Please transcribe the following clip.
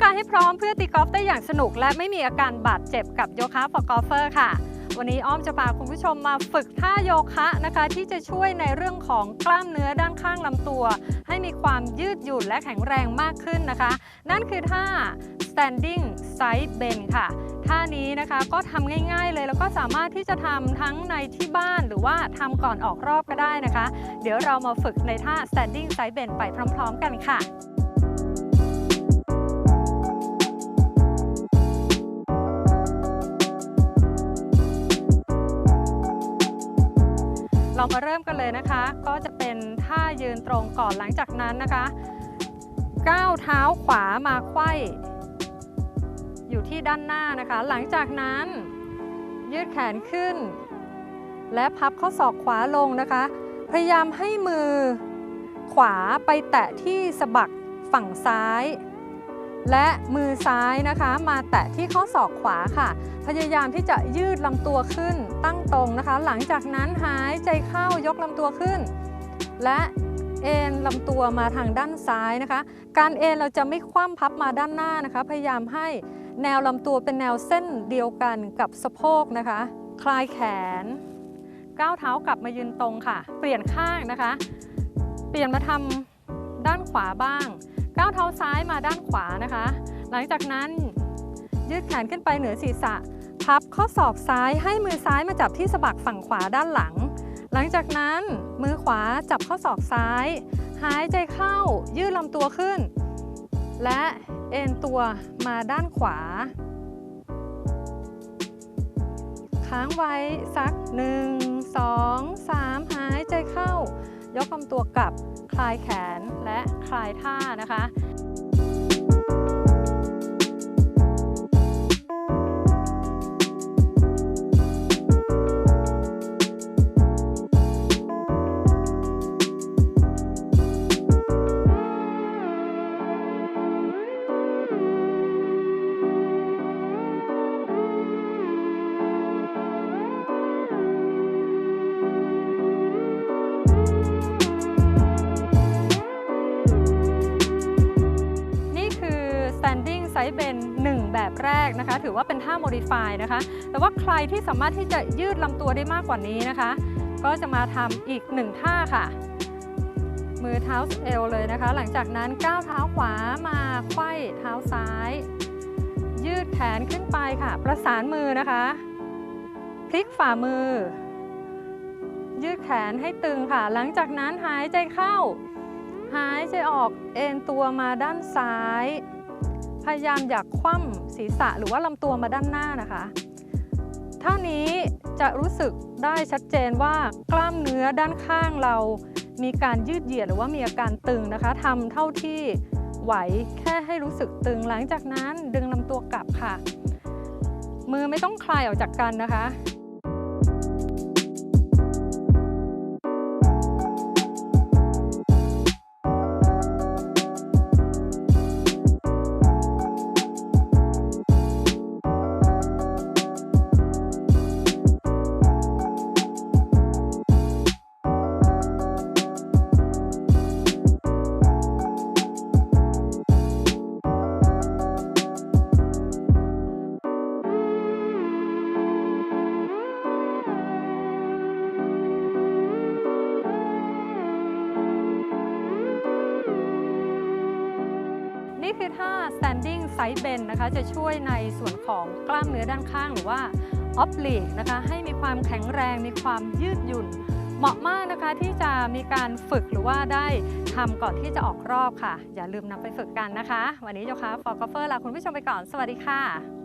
กายให้พร้อมเพื่อตีกอล์ฟได้อย่างสนุก และไม่มีอาการบาดเจ็บกับโยคะ for golfer ค่ะ วันนี้อ้อมจะพาคุณผู้ชมมาฝึกท่าโยคะนะคะ ที่จะช่วยในเรื่องของกล้ามเนื้อด้านข้างลำตัว ให้มีความยืดหยุ่นและแข็งแรงมากขึ้นนะคะ นั่นคือท่า standing side bend ค่ะท่านี้นะคะก็ทำง่าย ๆ เลยแล้วก็สามารถที่จะทำทั้งในที่บ้านหรือว่าทำก่อนออกรอบก็ได้นะคะ เดี๋ยวเรามาฝึกในท่า standing side bend ไปพร้อม ๆ กันค่ะ เรามาเริ่มกันเลยนะคะ ก็จะเป็นท่ายืนตรงก่อนหลังจากนั้นนะคะก้าวเท้าขวามาไขว้อยู่ที่ด้านหน้านะคะ หลังจากนั้นยืดแขนขึ้น และพับข้อศอกขวาลงนะคะ พยายามให้มือขวาไปแตะที่สะบักฝั่งซ้าย และมือซ้ายนะคะ มาแตะที่ข้อศอกขวาค่ะ พยายามที่จะยืดลำตัวขึ้นตั้งตรงนะคะ หลังจากนั้นหายใจเข้ายกลำตัวขึ้น และเอ็นลำตัวมาทางด้านซ้ายนะคะ การเอ็นเราจะไม่คว่ำพับมาด้านหน้านะคะ พยายามให้แนวลำตัวเป็นแนวเส้นเดียวกันกับสะโพกนะคะ คลายแขน ก้าวเท้ากลับมายืนตรงค่ะ เปลี่ยนข้างนะคะ เปลี่ยนมาทำด้านขวาบ้าง ก้าวเท้าซ้ายมาด้านขวานะคะ หลังจากนั้นยืดแขนขึ้นไปเหนือศีรษะ พับข้อศอกซ้ายให้มือซ้ายมาจับที่สะบักฝั่งขวาด้านหลัง หลังจากนั้นมือขวาจับข้อศอกซ้าย หายใจเข้ายืดลำตัวขึ้น และเอ็นตัวมาด้านขวา ค้างไว้สัก 1 2 3 หายใจเข้า ยกลำตัวกลับ คลายแขนและ ลายท่านะคะ standing side bend 1แบบแรกนะคะ ถือว่าเป็นท่า modify นะคะ แต่ว่าใครที่สามารถที่จะยืดลำตัวได้มากกว่านี้นะคะ ก็จะมาทำอีก 1 ท่าค่ะ มือเท้าเอวเลยนะคะ หลังจากนั้นก้าวเท้าขวามาไขว้เท้าซ้าย ยืดแขนขึ้นไปค่ะ ประสานมือนะคะพลิกฝ่ามือ ยืดแขนให้ตึงค่ะ หลังจากนั้นหายใจเข้า หายใจออกเอ็นตัวมาด้านซ้าย พยายามอยากคว่ำศีรษะหรือว่าลำตัวมาด้านหน้านะคะ เท่านี้จะรู้สึกได้ชัดเจนว่ากล้ามเนื้อด้านข้างเรา มีการยืดเหยียดหรือว่ามีอาการตึงนะคะทำเท่าที่ไหวแค่ให้รู้สึกตึงหลังจากนั้นดึงลำตัวกลับค่ะ มือไม่ต้องคลายออกจากกันนะคะ คือท่า standing side bend นะคะ จะช่วยในส่วนของกล้ามเนื้อด้านข้างหรือว่า oblique นะคะ ให้มีความแข็งแรง มีความยืดหยุ่น เหมาะมากนะคะที่จะมีการฝึกหรือว่าได้ทำก่อนที่จะออกรอบค่ะ อย่าลืมนำไปฝึกกันนะคะ วันนี้โยคะ for golfer ลาคุณผู้ชมไปก่อน สวัสดีค่ะ